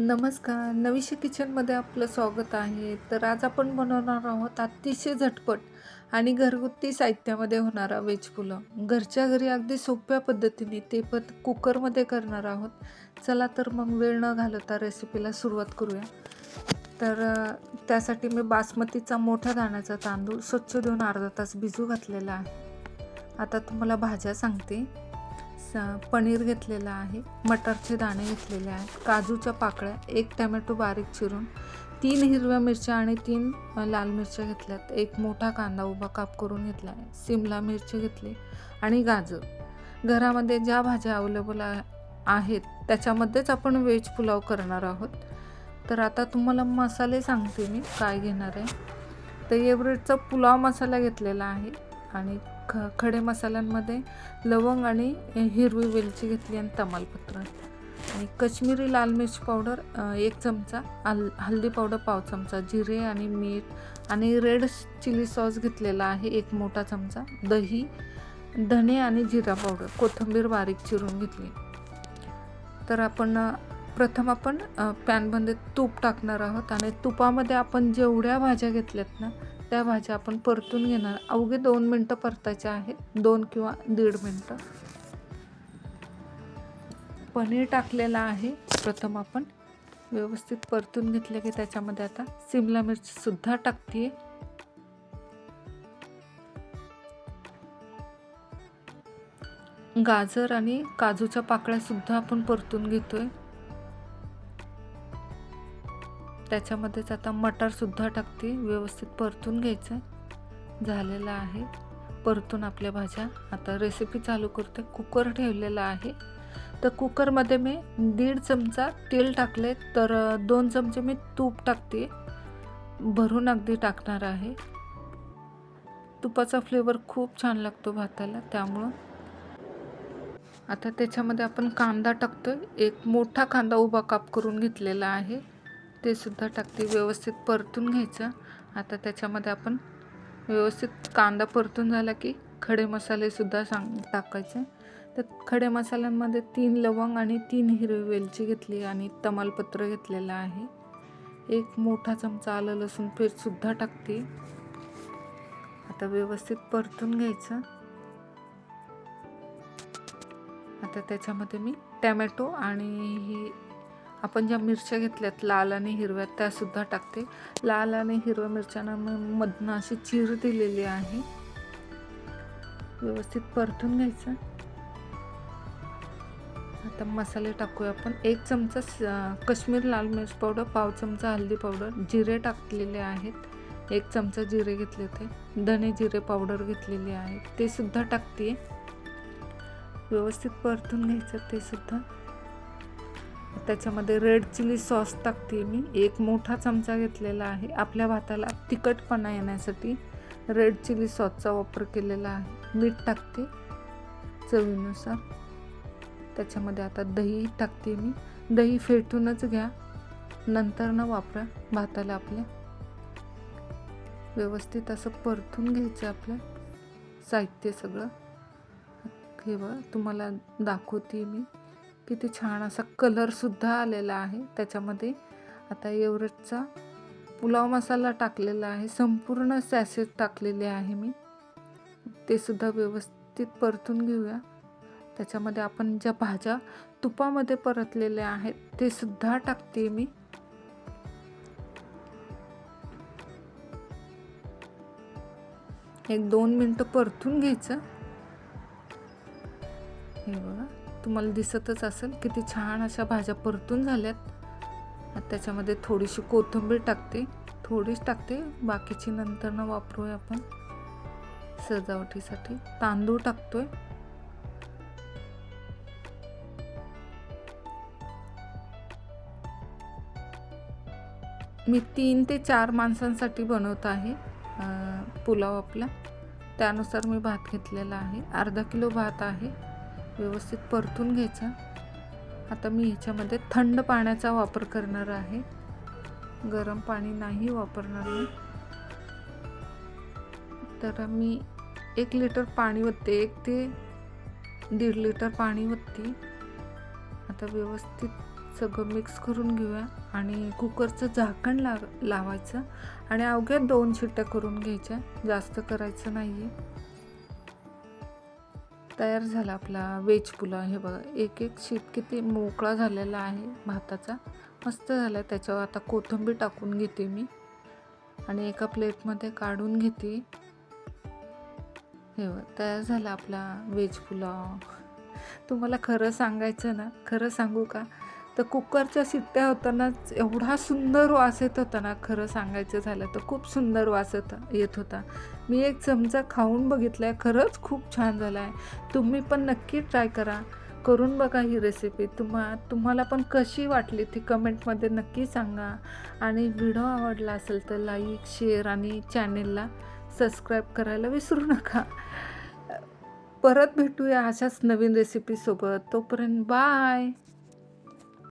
नमस्कार. नवीशी किचनमध्ये आपलं स्वागत आहे. तर आज आपण बनवणार आहोत अतिशय झटपट आणि घरगुती साहित्यामध्ये होणारा वेज पुलाव घरच्या घरी अगदी सोप्या पद्धतीने ते पण कुकरमध्ये करणार आहोत. चला तर मग वेळ न घालवता रेसिपीला सुरुवात करूया. तर त्यासाठी मी बासमतीचा मोठ्या दाण्याचा तांदूळ स्वच्छ धुवून अर्धा तास भिजू घातलेला आहे. आता तुम्हाला भाज्या सांगते. स पनीर घेतलेलं आहे मटरचे दाणे घेतलेले आहेत काजूच्या पाकळ्या एक टमॅटो बारीक चिरून तीन हिरव्या मिरच्या आणि तीन लाल मिरच्या घेतल्यात. एक मोठा कांदा उभा काप करून घेतला आहे. सिमला मिरची घेतली आणि गाजर. घरामध्ये ज्या भाज्या अवेलेबल आहेत त्याच्यामध्येच आपण व्हेज पुलाव करणार आहोत. तर आता तुम्हाला मसाले सांगते मी काय घेणार आहे. तर एवरेटचा पुलाव मसाला घेतलेला आहे आणि ख खडे मसाल्यांमध्ये लवंग आणि हिरवी वेलची घेतली आणि तमालपत्र. आणि कश्मीरी लाल मिर्च पावडर एक चमचा हल हल्दी पावडर पाव चमचा जिरे आणि मीठ आणि रेड चिली सॉस घेतलेला आहे एक मोठा चमचा दही धणे आणि जिरा पावडर कोथिंबीर बारीक चिरून घेतली. तर आपण प्रथम आपण पॅनमध्ये तूप टाकणार आहोत आणि तुपामध्ये आपण जेवढ्या भाज्या घेतल्यात ना त्या भाज्या आपण परतून घेणार. अवघे दोन मिनटं परतायच्या आहेत. दोन किंवा दीड मिनटं. पनीर टाकलेलं आहे. प्रथम आपण व्यवस्थित परतून घेतलं की त्याच्यामध्ये आता सिमला मिरचीसुद्धा टाकते गाजर आणि काजूच्या पाकळ्यासुद्धा आपण परतून घेतोय. त्याच्यामध्येच आता मटारसुद्धा टाकते. व्यवस्थित परतून घ्यायचं. झालेलं आहे. परतून आपल्या भाज्या. आता रेसिपी चालू करते. कुकर ठेवलेला आहे. तर कुकरमध्ये मी दीड चमचा तेल टाकले तर दोन चमचे मी तूप टाकते. भरून अगदी टाकणार आहे. तुपाचा फ्लेवर खूप छान लागतो भाताला. त्यामुळं आता त्याच्यामध्ये आपण कांदा टाकतो एक मोठा कांदा उभा काप करून घेतलेला आहे. ते सुद्धा टाकते व्यवस्थित परतून घ्यायचं. आता त्याच्यामध्ये आपण व्यवस्थित कांदा परतून झाला की खडे मसालेसुद्धा सांग टाकायचे. तर खडे मसाल्यांमध्ये तीन लवंग आणि तीन हिरवी वेलची घेतली आणि तमालपत्र घेतलेलं आहे. एक मोठा चमचा आलं लसूण पेस्टसुद्धा टाकते. आता व्यवस्थित परतून घ्यायचं. आता त्याच्यामध्ये मी टॅमॅटो आणि ही आपण ज्या मिरच्या घेतल्यात लाल आणि हिरव्या त्यासुद्धा टाकते. लाल आणि हिरव्या मिरच्यांना मधनं अशी चीर दिलेली आहे. व्यवस्थित परतून घ्यायचं. आता मसाले टाकूया आपण. एक चमचा स- काश्मीर लाल मिरच पावडर पाव चमचा हल्दी पावडर जिरे टाकलेले आहेत. एक चमचा जिरे घेतले होते. धने जिरे पावडर घेतलेली आहे. ते सुद्धा टाकते व्यवस्थित परतून घ्यायचं ते सुद्धा. त्याच्यामध्ये रेड चिली सॉस टाकते मी. एक मोठा चमचा घेतलेला आहे. आपल्या भाताला तिखटपणा येण्यासाठी रेड चिली सॉसचा वापर केलेला आहे. मीठ टाकते चवीनुसार. त्याच्यामध्ये आता दही टाकते मी. दही फेटूनच घ्या. नंतर न वापरा. भाताला आपल्या व्यवस्थित असं परतून घ्यायचं आपलं साहित्य सगळं. हे बघा तुम्हाला दाखवते मी. किती छान असा कलरसुद्धा आलेला आहे. त्याच्यामध्ये आता एव्हरेजचा पुलाव मसाला टाकलेला आहे. संपूर्ण सॅसेट टाकलेले आहे मी. ते सुद्धा व्यवस्थित परतून घेऊया. त्याच्यामध्ये आपण ज्या भाज्या तुपामध्ये परतलेल्या आहेत ते सुद्धा टाकते मी. एक दोन मिनटं परतून घ्यायचं. हे बघा. तुम्हाला दिसतच असेल किती छान अशा भाज्या परतून झाल्यात. त्याच्यामध्ये थोडीशी कोथिंबीर टाकते. थोडीच टाकते. बाकीची नंतर न वापरूया आपण. सजावटीसाठी तांदूळ टाकतोय. मी तीन ते चार माणसांसाठी बनवत आहे पुलाव आपला. त्यानुसार मी भात घेतलेला आहे. अर्धा किलो भात आहे. व्यवस्थित परतून घ्यायचा. आता मी ह्याच्यामध्ये थंड पाण्याचा वापर करणार आहे. गरम पाणी नाही वापरणार मी. तर मी एक लिटर पाणी ओतते एक ते दीड लिटर पाणी ओतते आता व्यवस्थित सगळं मिक्स करून घेऊया. आणि कुकरचं झाकण ला लावायचं. आणि अवघ्या दोन शिट्ट्या करून घ्यायच्या. जास्त करायचं नाही आहे तयार झाला आपला वेज पुलाव. हे बघा एक एक शीट किती मोकळा झालेला आहे भाताचा. मस्त झाला त्याच्यावर. आता कोथिंबीर टाकून घेते मी. आणि एका प्लेटमध्ये काढून घेते. हे बघ तयार झाला आपला वेज पुलाव. तुम्हाला खरं सांगायचं ना खरं सांगू का? तर कुकरच्या शिट्ट्या होतानाच एवढा सुंदर वास येत होता ना खरं सांगायचं झालं तर खूप सुंदर वास येत येत होता. मी एक चमचा खाऊन बघितला आहे खरंच खूप छान झाला आहे तुम्ही पण नक्की ट्राय करा. करून बघा ही रेसिपी तुम्हा तुम्हाला पण कशी वाटली ती कमेंटमध्ये नक्की सांगा. आणि व्हिडिओ आवडला असेल तर लाईक शेअर आणि चॅनेलला सबस्क्राईब करायला विसरू नका. परत भेटूया अशाच नवीन रेसिपीसोबत तोपर्यंत बाय